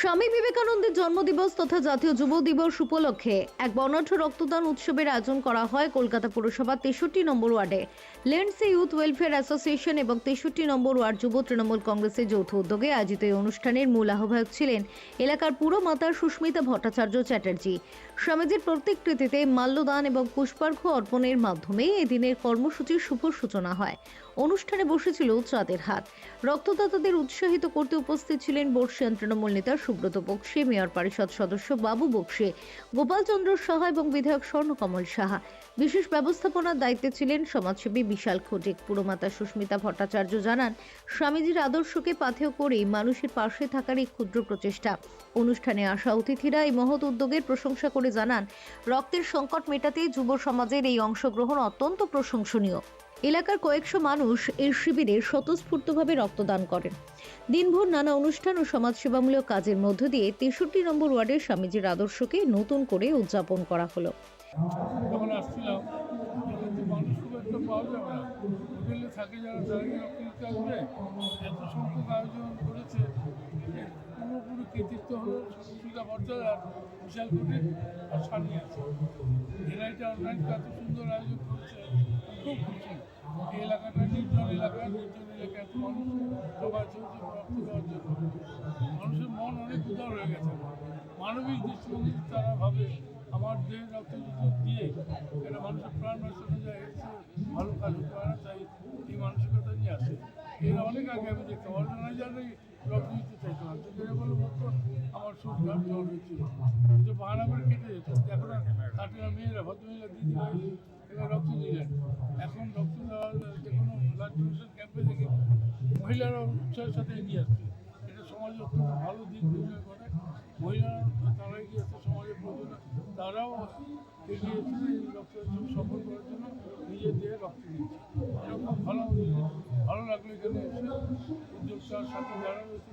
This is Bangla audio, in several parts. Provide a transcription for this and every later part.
স্বামী বিবেকানন্দের জন্মদিবস তথা জাতীয় যুব দিবস উপলক্ষে এক বর্ণাঢ্য রক্তদান উৎসবের আয়োজন করা হয় কলকাতা পুরসভার তেষট্টি নম্বর ওয়ার্ডে। লেন্সে ইউথ ওয়েলফেয়ার অ্যাসোসিয়েশন এবং তেষট্টি নম্বর ওয়ার্ড যুব তৃণমূল কংগ্রেসের যৌথ উদ্যোগে আয়োজিত এই অনুষ্ঠানের মূল আহ্বায়ক ছিলেন এলাকার পুরো মাতার সুস্মিতা ভট্টাচার্য চ্যাটার্জি। স্বামীজির প্রতিকৃতিতে মাল্যদান এবং পুষ্পার্ঘ্য অর্পণের মাধ্যমে এদিনের কর্মসূচির শুভ সূচনা হয়। অনুষ্ঠানে বসেছিল চাঁদের হাত। রক্তদাতাদের উৎসাহিত করতে উপস্থিত ছিলেন বর্ষিয়ান তৃণমূল নেতা সুব্রত বক্সি, মেয়র পরিষদ সদস্য বাবু বক্সি গোপালচন্দ্র সাহা এবং বিধায়ক স্বর্ণকমল সাহা। বিশেষ ব্যবস্থাপনার দায়িত্বে ছিলেন সমাজসেবী বিশাল খটিক পুরমাতা সুস্মিতা ভট্টাচার্য জানান, স্বামীজির আদর্শকে পাথেয় করেই মানুষের পাশে থাকার এই ক্ষুদ্র প্রচেষ্টা। অনুষ্ঠানে আসা অতিথিরা এই মহৎ উদ্যোগের প্রশংসা করে জানান, রক্তের সংকট মেটাতে যুব সমাজের এই অংশগ্রহণ অত্যন্ত প্রশংসনীয়। এলাকার কয়েকশো মানুষ এই শিবিরে স্বতঃস্ফূর্তভাবে রক্তদান করেন। দিনভর নানা অনুষ্ঠান ও সমাজসেবামূলক কাজের মধ্য দিয়ে তেষট্টি নম্বর ওয়ার্ডের স্বামীজির আদর্শকে নতুন করে উদযাপন করা হলো। কিন্তু একটা হোটেলে থাকে যারা তারা কি রক্ত দিতে আসবে এত সংখ্যক আয়োজন করেছে পুরোপুরি কৃতিত্ব হলো সুবিধা মর্যাদার বিশাল কোটি আর সানি আছে। এরা এটা অনলাইন এত সুন্দর আয়োজন করেছে খুব খুশি। এই এলাকাটা নির্জন এলাকা নির্জন এলাকায় এত মানুষ চলছে রক্ত দেওয়ার জন্য। মানুষের মন অনেক উদার হয়ে গেছে। মানবিক দৃষ্টিভঙ্গি তারা ভাবে, আমার দেহ রক্ত দিয়ে এটা মানুষের প্রাণ বাঁচানো যায় ভালো কাজ হতে পারে তাই এই মানসিকতা নিয়ে আসে এর অনেক আগে আমি দেখতাম। অর্গানাইজারই রক্ত দিতে চাইতো না। কিন্তু এরা বলে বলতো আমার সুখ হয়েছিল। কিন্তু বাহানা কেটে এখন কাটে মেয়েরা, ভদ্রমহিলা দিদি ভাই এবার রক্ত দিলেন এখন রক্ত দেওয়ার যে কোনো ব্লাড ক্যাম্পে দেখে মহিলারা উৎসাহের সাথে এগিয়ে আসছে। এটা সমাজে ভালো দিক করে। মহিলারা তারা এগিয়ে সমাজের তারাও এগিয়ে এসে এই ভালো লাগল এখানে। উদ্যোক্তার সাথে যারা রয়েছে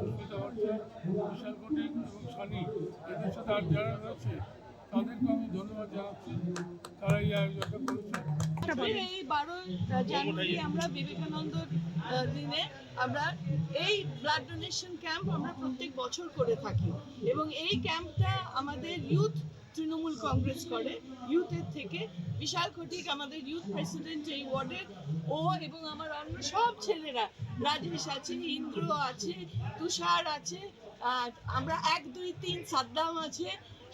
সুস্মিতা ভট্টাচার্য বিশাল এবং সানি। এদের সাথে আর যারা রয়েছে তাদেরকে আমি ধন্যবাদ জানাচ্ছি। তারা এই আয়োজনটা করেছে। এই জানুয়ারি আমরা বিবেকানন্দ আহ, দিনে আমরা এই ব্লাড ডোনেশন ক্যাম্প আমরা প্রত্যেক বছর করে থাকি। এবং এই ক্যাম্পটা আমাদের ইউথ তৃণমূল কংগ্রেস করে ইউথের থেকে। বিশাল খটিক আমাদের ইউথ প্রেসিডেন্ট এই ওয়ার্ডের ও এবং আমার অন্য সব ছেলেরা, রাজেশ আছে, ইন্দ্র আছে, তুষার আছে, আর আমরা এক, দুই, তিন, সাদ্দাম আছে,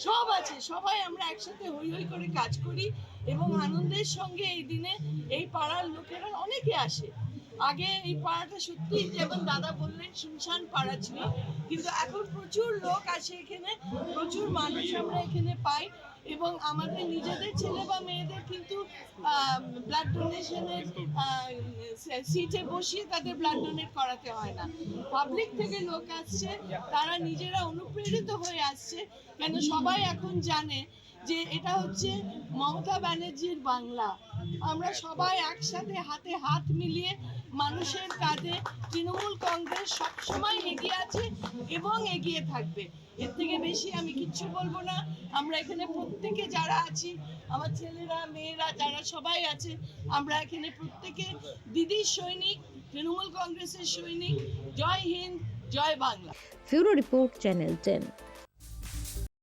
সব আছে। সবাই আমরা একসাথে হই হই করে কাজ করি এবং আনন্দের সঙ্গে এই দিনে এই পাড়ার লোকেরা অনেকে আসে। আগে এই পাড়াটা সত্যি যেমন দাদা বললেন, শুনশান পাড়া ছিল, কিন্তু এখন প্রচুর লোক আসে এখানে, প্রচুর মানুষ আমরা এখানে পাই এবং আমাদের নিজেদের ছেলে বা মেয়েদের কিন্তু ব্লাড ডোনেশনের সিটে বসিয়ে তাদের ব্লাড ডোনেট করাতে হয় না। পাবলিক থেকে লোক আসছে, তারা নিজেরা অনুপ্রেরিত হয়ে আসছে, কেন সবাই এখন জানে যে এটা হচ্ছে মমতা ব্যানার্জির বাংলা। আমরা সবাই একসাথে হাতে হাত মিলিয়ে মানুষের কাজে তৃণমূল কংগ্রেস সবসময় এগিয়ে আছে এবং এগিয়ে থাকবে। এর থেকে বেশি আমি কিচ্ছু বলব না। আমরা এখানে প্রত্যেকে যারা আছি, আমার ছেলেরা, মেয়েরা, যারা সবাই আছে, আমরা এখানে প্রত্যেকে দিদির সৈনিক, তৃণমূল কংগ্রেসের সৈনিক। জয় হিন্দ, জয় Bangla. Bureau report channel ten.